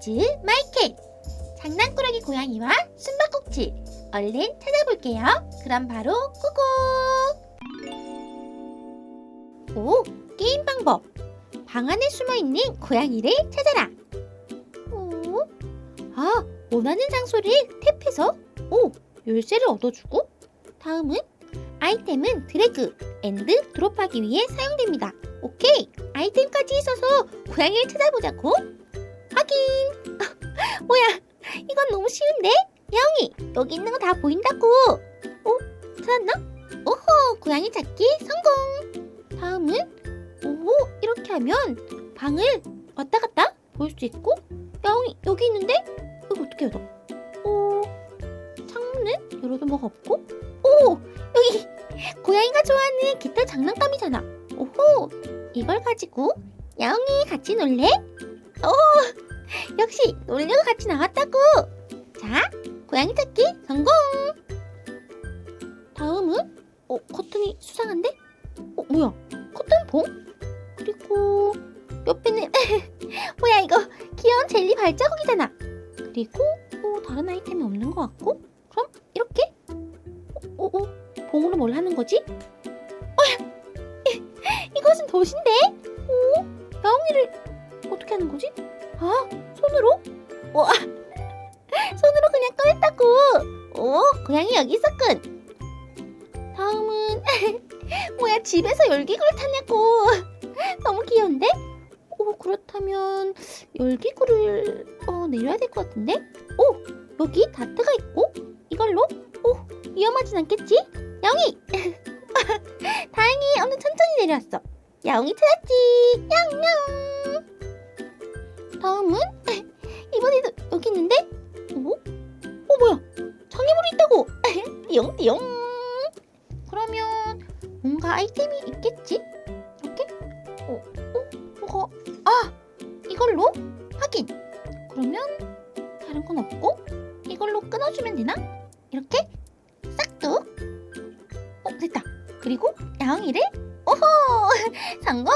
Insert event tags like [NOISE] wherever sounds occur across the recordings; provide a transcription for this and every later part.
퀴즈 마이켓 장난꾸러기 고양이와 숨바꼭질. 얼른 찾아볼게요. 그럼 바로 고고! 오 게임 방법. 방 안에 숨어있는 고양이를 찾아라. 오, 아 원하는 장소를 탭해서 오 열쇠를 얻어주고 다음은 아이템은 드래그 앤드 드롭하기 위해 사용됩니다. 오케이 아이템까지 있어서 고양이를 찾아보자고 확인 [LAUGHS] 뭐야 이건 너무 쉬운데 야옹이 여기 있는 거 다 보인다고 어? 찾았나? 오호 고양이 찾기 성공 다음은 오 이렇게 하면 방을 왔다 갔다 볼 수 있고 야옹이 여기 있는데 이거 어떻게 열어? 오 창문은 열어도 뭐가 없고 오 여기 [LAUGHS] 고양이가 좋아하는 기타 장난감이잖아 오호 이걸 가지고 야옹이 같이 놀래? 오 역시 놀려고 같이 나왔다고 자 고양이 찾기 성공 다음은 어 커튼이 수상한데? 어 뭐야 커튼 봉? 그리고 옆에는 [LAUGHS] 뭐야 이거 귀여운 젤리 발자국이잖아 그리고 어, 다른 아이템이 없는 것 같고 그럼 이렇게 어, 어, 어 봉으로 뭘 하는 거지? [LAUGHS] 어, 이것은 덫인데? 오 야옹이를 어떻게 하는 거지? 아 손으로? [LAUGHS] 와 손으로 그냥 꺼냈다고. 오 고양이 여기 있었군. 다음은 [LAUGHS] 뭐야 집에서 열기구를 타냐고. [LAUGHS] 너무 귀여운데? 오 그렇다면 열기구를 어, 내려야 될 것 같은데? 오 여기 다트가 있고 이걸로? 오 위험하진 않겠지? 야옹이 다행히 엄청 천천히 내려왔어. 야옹이 찾았지. 냥냥 다음은 이번에도 여기 있는데 오? 어 뭐야 장애물이 있다고 [LAUGHS] 띠용띠용 그러면 뭔가 아이템이 있겠지? 이렇게? 어? 어? 뭐가 아! 이걸로? 확인 그러면 다른 건 없고 이걸로 끊어주면 되나? 이렇게 싹둑 어 됐다 그리고 야옹이를 오호 [LAUGHS] 성공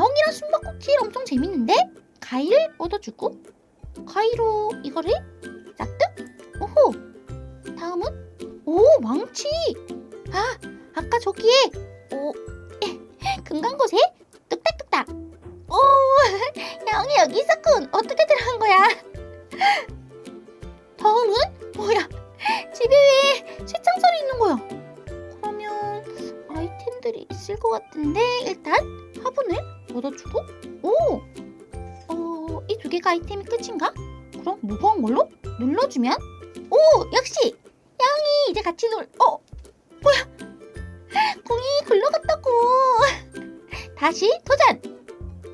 야옹이랑 숨바꼭질 엄청 재밌는데? 가위를 얻어주고 가위로 이거를 싹둑 오호! 다음은? 오 망치! 아 아까 저기에 [LAUGHS] 오 금강곳에 뚝딱뚝딱. 오 [LAUGHS] 야옹이 여기 있었군. 어떻게 들어간 거야 눌러주면 오! 역시! 야옹이 이제 같이 놀... 어! 뭐야! [GASPS] 공이 굴러갔다고! [LAUGHS] 다시 도전!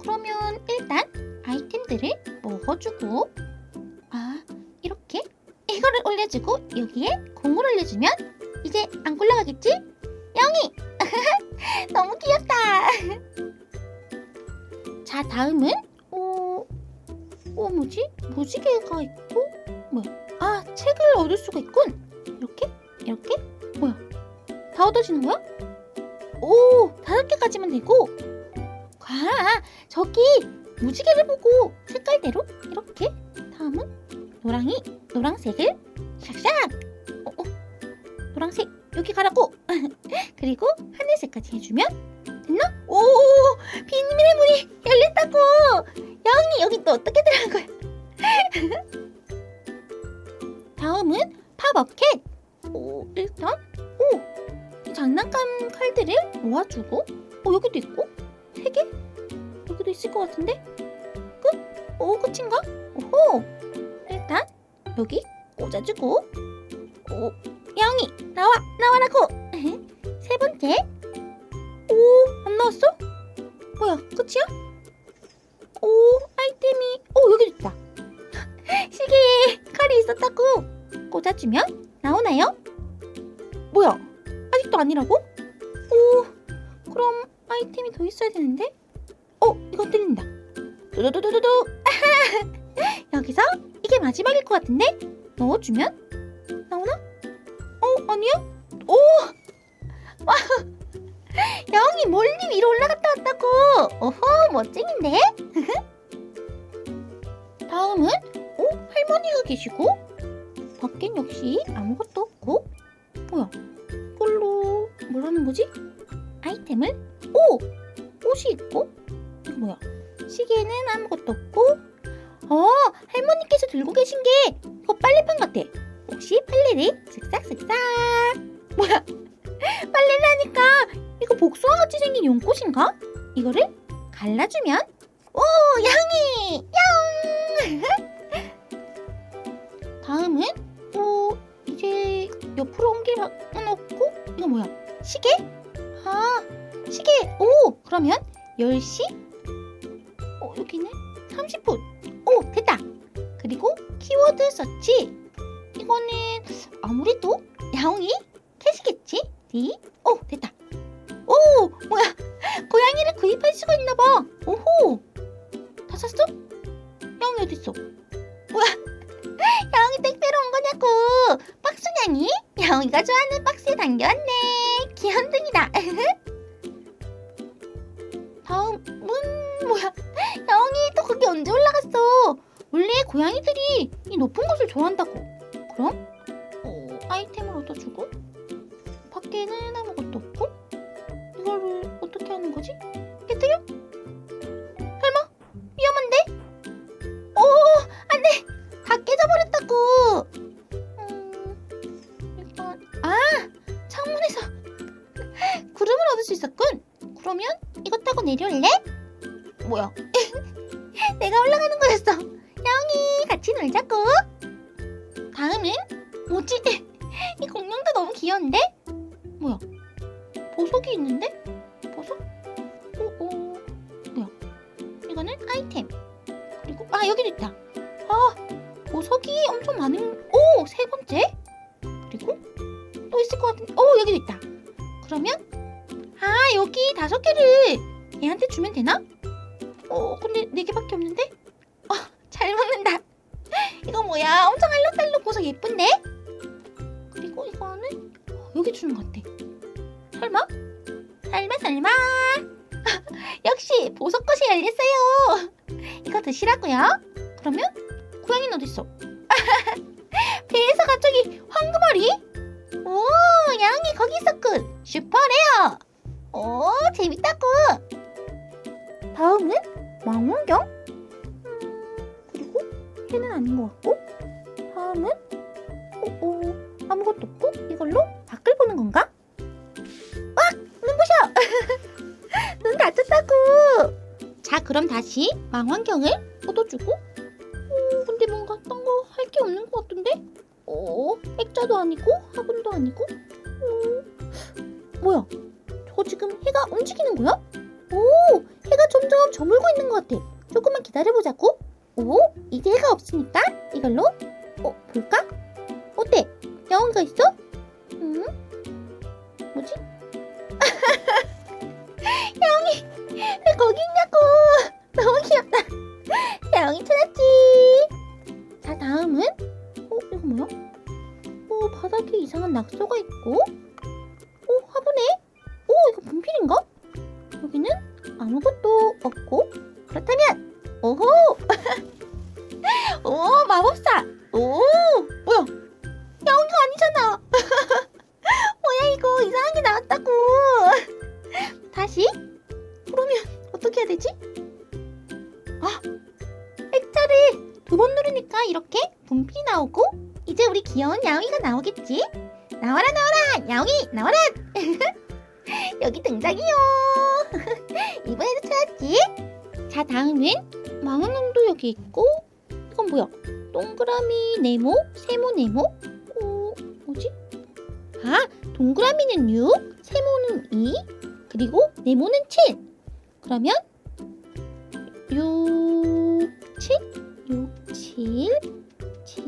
그러면 일단 아이템들을 먹어주고 아 이렇게 이거를 올려주고 여기에 공을 올려주면 이제 안 굴러가겠지? 야옹이! [LAUGHS] 너무 귀엽다! [LAUGHS] 자 다음은 어, 어 뭐지? 무지개가 있고 뭐야? 아 책을 얻을 수가 있군. 이렇게 이렇게 뭐야? 다 얻어지는 거야? 오 다섯 개까지만 되고 아 저기 무지개를 보고 색깔대로 이렇게 다음은 노랑이 노랑색을 샥샥 어, 어. 노랑색 여기 가라고 [LAUGHS] 그리고 하늘색까지 해주면 됐나? 오 비밀의 문이 열렸다고 야옹이 여기 또 어떻게 들어간 장난감 칼들을 모아주고 어 여기도 있고 세 개? 여기도 있을 것 같은데 끝? 오 끝인가? 오호 일단 여기 꽂아주고 오 야옹이 나와 나와라고 [LAUGHS] 세 번째 오, 안 나왔어? 뭐야, 끝이야? 오, 아이템이, 오, 여기 있다. [LAUGHS] 시계에 칼이 있었다고. 꽂아주면 나오나요? 뭐야, 아직도 아니라고? 오, 그럼 아이템이 더 있어야 되는데? 어, 이거 들린다. 두두두두두. [LAUGHS] 여기서 이게 마지막일 것 같은데? 넣어주면 나오나? 어, 아니야? 오, [LAUGHS] 와. 야옹이 멀리 위로 올라갔다 왔다고. 오호 멋쟁인데? [LAUGHS] 다음은 오 할머니가 계시고 밖엔 역시 아무것도 없고 뭐야 하는 거지? 아이템을? 오! 옷이 있고? 이거 뭐야? 시계는 아무것도 없고? 어! 할머니께서 들고 계신 게 이거 빨래판 같아. 혹시 빨래를? 쓱싹쓱싹. 뭐야? [LAUGHS] 빨래를 하니까 이거 복숭아 같이 생긴 연꽃인가? 이거를 갈라주면? 오! 양이! 양! [LAUGHS] 다음은 오 이제 옆으로 옮겨놓고 이거 뭐야 시계? 아 시계. 오 그러면 10시? 어 여기는 30분. 오 됐다. 그리고 키워드 서치. 이거는 아무래도 야옹이 캐시겠지? 디? 오 됐다 고양이들이 이 높은 곳을 좋아한다고 그럼 어, 아이템을 얻어주고 밖에는 아무것도 없고 이거를 어떻게 하는 거지? 깨뜨려? 설마? 위험한데? 오 안돼 다 깨져버렸다고 음, 일단 아 창문에서 [LAUGHS] 구름을 얻을 수 있었군 그러면 이거 타고 내려올래? 뭐야 [LAUGHS] 내가 올라가는 거였 이거는 아이템 그리고 아 여기도 있다 아 보석이 엄청 많은 오 세 번째 그리고 또 있을 것 같은 오 여기도 있다 그러면 아 여기 다섯 개를 얘한테 주면 되나? 어 근데 네 개밖에 없는데? 어잘 먹는다 [LAUGHS] 이거 뭐야 엄청 알록달록 보석 예쁜데? 그리고 이거는 어, 여기 주는 것 같아 설마? 설마 설마 역시 보석꽃이 열렸어요. 이거 드시라고요. 그러면 고양이는 어딨어? [LAUGHS] 배에서 갑자기 황금알이? 오 양이 거기 있었군. 슈퍼레어. 오 재밌다고. 다음은 망원경? 음, 그리고 해는 아닌 것 같고. 다음은 오 오 아무것도 없고 이걸로 밖을 보는 건가? 와 눈부셔 [LAUGHS] 눈 다쳤다고 자 그럼 다시 망원경을 뻗어주고 오 근데 뭔가 딴 거 할 게 없는 것 같은데 오 액자도 아니고 화분도 아니고 오 뭐야 저거 지금 해가 움직이는 거야? 오 해가 점점 저물고 있는 것 같아 조금만 기다려보자고 오 이제 해가 없으니까 이걸로 어 볼까? 어때? 야옹이가 있어? 응? 뭐지? 거기 있냐고. 너무 귀엽다. 야옹이 찾았지. 자 다음은? 어 이거 뭐야? 어 바닥에 이상한 낙서가 있고. 어 화분에? 오 이거 분필인가? 여기는 아무것도 없고 누르니까 이렇게 분필이 나오고 이제 우리 귀여운 야옹이가 나오겠지? 나와라 나와라! 야옹이 나와라! [LAUGHS] 여기 등장이요! [LAUGHS] 이번에도 찾았지? 자 다음은 망원경도 여기 있고 이건 뭐야? 동그라미 네모? 세모 네모? 어 뭐지? 아 동그라미는 6 세모는 2 그리고 네모는 7 그러면 6 7 6 7 7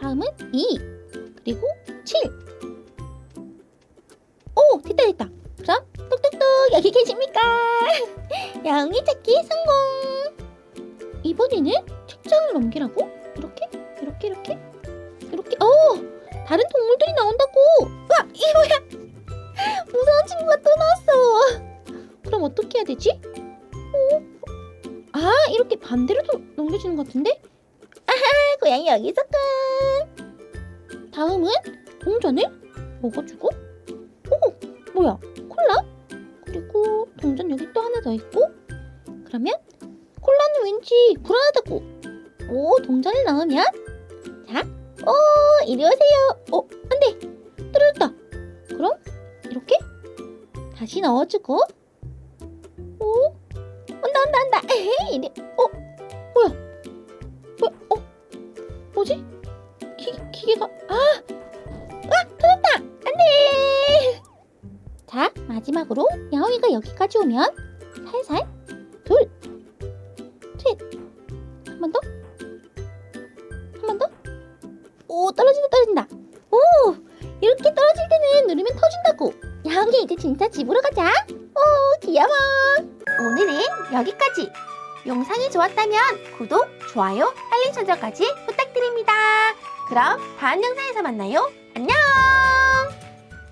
다음은 2 그리고 7 오 됐다 됐다. 그럼 똑똑똑 여기 계십니까? [LAUGHS] 양이 찾기 성공. 이번에는 책장을 넘기라고 여기 있었군. 다음은 동전을 먹어주고, 오, 뭐야? 콜라? 그리고 동전 여기 또 하나 더 있고, 그러면 콜라는 왠지 불안하다고. 오, 동전을 넣으면, 자, 오, 이리 오세요. 어, 안 돼. 떨어졌다. 그럼 이렇게 다시 넣어주고, 오, 온다, 온다, 온다. 에헤이, 이리, 어, 뭐지? 기, 기계가, 아, 아, 터졌다. 안 돼. 자, 마지막으로 야옹이가 여기까지 오면 살살 둘, 셋, 한 번 더, 한 번 더. 오, 떨어진다, 떨어진다. 오, 이렇게 떨어질 때는 누르면 터진다고. 야옹이 이제 진짜 집으로 가자. 오, 귀여워. 오늘은 여기까지. 영상이 좋았다면 구독, 좋아요, 알림 설정까지. 그럼 다음 영상에서 만나요.